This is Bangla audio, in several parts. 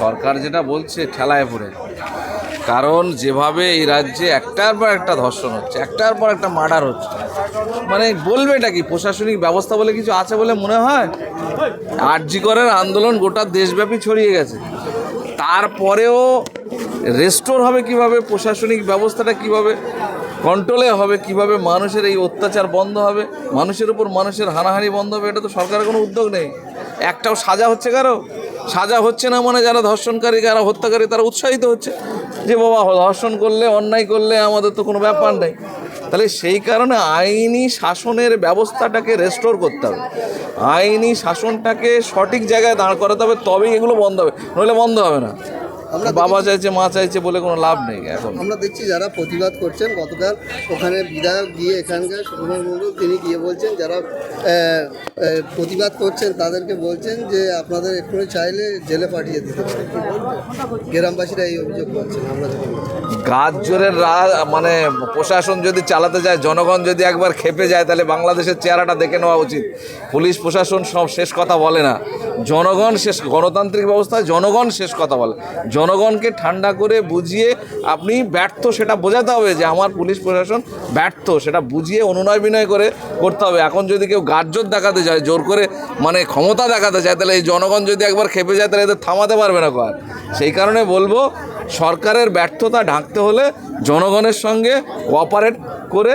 সরকার যেটা বলছে, ঠেলায় পড়ে। কারণ যেভাবে এই রাজ্যে একটার পর একটা ধর্ষণ হচ্ছে, একটার পর একটা মার্ডার হচ্ছে মানে বলবে এটা কি? প্রশাসনিক ব্যবস্থা বলে কিছু আছে বলে মনে হয়? আরজি করের আন্দোলন গোটা দেশব্যাপী ছড়িয়ে গেছে। তারপরেও রেস্টোর হবে কীভাবে? প্রশাসনিক ব্যবস্থাটা কীভাবে? কন্ট্রোলে হবে কীভাবে? মানুষের এই অত্যাচার বন্ধ হবে? মানুষের উপর মানুষের হানাহানি বন্ধ হবে? এটা তো সরকারের কোনো উদ্যোগ নেই। একটাও সাজা হচ্ছে কারও? সাজা হচ্ছে না মানে যারা ধর্ষণকারী, যারা হত্যাকারী, তারা উৎসাহিত হচ্ছে যে বাবা, ধর্ষণ করলে, অন্যায় করলে আমাদের তো কোনো ব্যাপার নেই। তাহলে সেই কারণে আইনি শাসনের ব্যবস্থাটাকে রেস্টোর করতে হবে। আইনি শাসনটাকে সঠিক জায়গায় দাঁড় করাতে হবে, তবেই এগুলো বন্ধ হবে। নইলে বন্ধ হবে না। বাবা চাইছে মা চাইছে বলে কোনো লাভ নেই এখন। আমরা দেখছি যারা প্রতিবাদ করছেন গতকাল ওখানে বিধায়ক গিয়ে এখানকার সুকুমার মণ্ডল তিনি গিয়ে বলছেন যারা প্রতিবাদ করছেন তাদেরকে বলছেন যে আপনাদের এক্ষুনি চাইলে জেলে পাঠিয়ে দিতে? গ্রামবাসীরা এই অভিযোগ করছেন আমরা গাছ জোরের রা- মানে প্রশাসন যদি চালাতে যায় জনগণ যদি একবার খেপে যায় তাহলে বাংলাদেশের চেহারাটা দেখে নেওয়া উচিত। পুলিশ প্রশাসন সব শেষ কথা বলে না। জনগণ শেষ গণতান্ত্রিক ব্যবস্থায় জনগণ শেষ কথা বলে। জনগণকে ঠান্ডা করে বুঝিয়ে আপনি ব্যর্থ, সেটা বোঝাতে হবে যে আমার পুলিশ প্রশাসন ব্যর্থ, সেটা বুঝিয়ে অনুনয় বিনয় করে করতে হবে। এখন যদি কেউ গার্জোর দেখাতে যায়, জোর করে মানে ক্ষমতা দেখাতে চায় তাহলে এই জনগণ যদি একবার খেপে যায়, তাহলে এদের থামাতে পারবে না কর সেই কারণে বলব, সরকারের ব্যর্থতা ঢাকতে হলে জনগণের সঙ্গে কোঅপারেট করে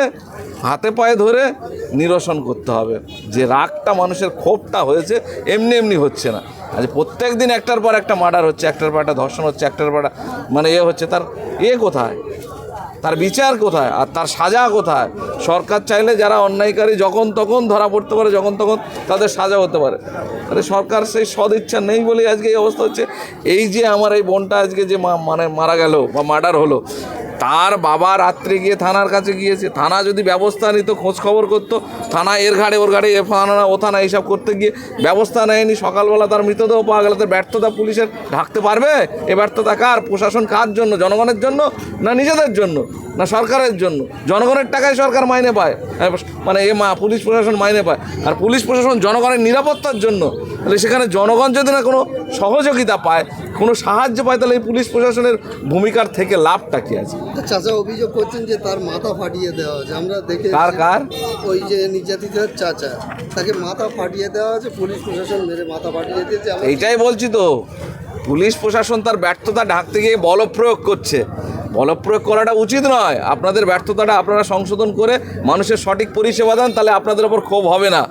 হাতে পায়ে ধরে নিরসন করতে হবে। যে রাগটা মানুষের ক্ষোভটা হয়েছে, এমনি এমনি হচ্ছে না। আজ প্রত্যেক দিন একটার পর একটা মার্ডার হচ্ছে, একটার পর একটা ধর্ষণ হচ্ছে, একটার পর মানে এ হচ্ছে, তার এ কোথায়? তার বিচার কোথায়? আর তার সাজা কোথায়? সরকার চাইলে যারা অন্যায়কারী যখন তখন ধরা পড়তে পারে, যখন তখন তাদের সাজা হতে পারে। আরে সরকার সেই সদিচ্ছা নেই বলেই আজকে এই অবস্থা হচ্ছে। এই যে আমার এই বোনটা আজকে যে মানে মারা গেল বা মার্ডার হলো তার বাবা রাত্রে গিয়ে থানার কাছে গিয়েছে। থানা যদি ব্যবস্থা নিত খোঁজ খবর করতো। থানা এর ঘাড়ে ওর ঘাড়ে এ থানা ও থানা এইসব করতে গিয়ে ব্যবস্থা নেয়নি। সকালবেলা তার মৃতদেহ পাওয়া গেল। তার ব্যর্থতা পুলিশের ঢাকতে পারবে? এ ব্যর্থতা কার? প্রশাসন কার জন্য? জনগণের জন্য না নিজেদের জন্য? না সরকারের জন্য? জনগণের টাকায় সরকার মাইনে পায়। মানে এ মা, পুলিশ প্রশাসন মাইনে পায়। আর পুলিশ প্রশাসন জনগণের নিরাপত্তার জন্য। তাহলে সেখানে জনগণ যদি না কোনো সহযোগিতা পায় কোনো সাহায্য পায় তাহলে এই পুলিশ প্রশাসনের ভূমিকার থেকে লাভটা কি আছে? চাচা অভিযোগ করছেন যে তার মাথা ফাটিয়ে দেওয়া হয়েছে। আমরা দেখে কার কার? ওই যে নির্যাতিতার চাচা তাকে মাথা ফাটিয়ে দেওয়া হয়েছে পুলিশ প্রশাসন মেরে মাথা ফাটিয়ে দিয়েছে। আমরা এইটাই বলছি তো পুলিশ প্রশাসন তার ব্যর্থতা ঢাকতে গিয়ে বলপ্রয়োগ করছে। বলপ্রয়োগ করাটা উচিত নয়। আপনাদের ব্যর্থতাটা আপনারা সংশোধন করে মানুষের সঠিক পরিষেবা দেন তাহলে আপনাদের ওপর ক্ষোভ হবে না।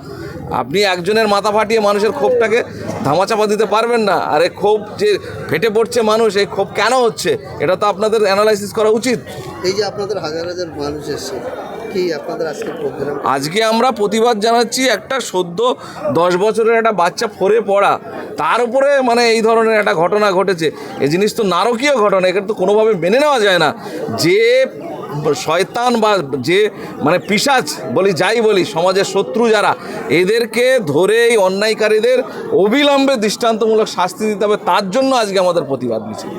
আপনি একজনের মাথা ফাটিয়ে মানুষের ক্ষোভটাকে ধামাচাপা দিতে পারবেন না। আর এই ক্ষোভ যে ফেটে পড়ছে মানুষ এই ক্ষোভ কেন হচ্ছে? এটা তো আপনাদের অ্যানালাইসিস করা উচিত। এই যে আপনাদের হাজার হাজার মানুষ এসছে আজকে আমরা প্রতিবাদ জানাচ্ছি একটা সদ্য দশ বছরের একটা বাচ্চা ফরে পড়া। তার উপরে মানে এই ধরনের একটা ঘটনা ঘটেছে। এই জিনিস তো নারকীয় ঘটনা এখানে তো কোনোভাবে মেনে নেওয়া যায় না। যে শয়তান বা যে মানে পিসাচ বলি, যাই বলি, সমাজের শত্রু যারা, এদেরকে ধরে এই অন্যায়কারীদের অবিলম্বে দৃষ্টান্তমূলক শাস্তি দিতে হবে। তার জন্য আজকে আমাদের প্রতিবাদ মিছিল।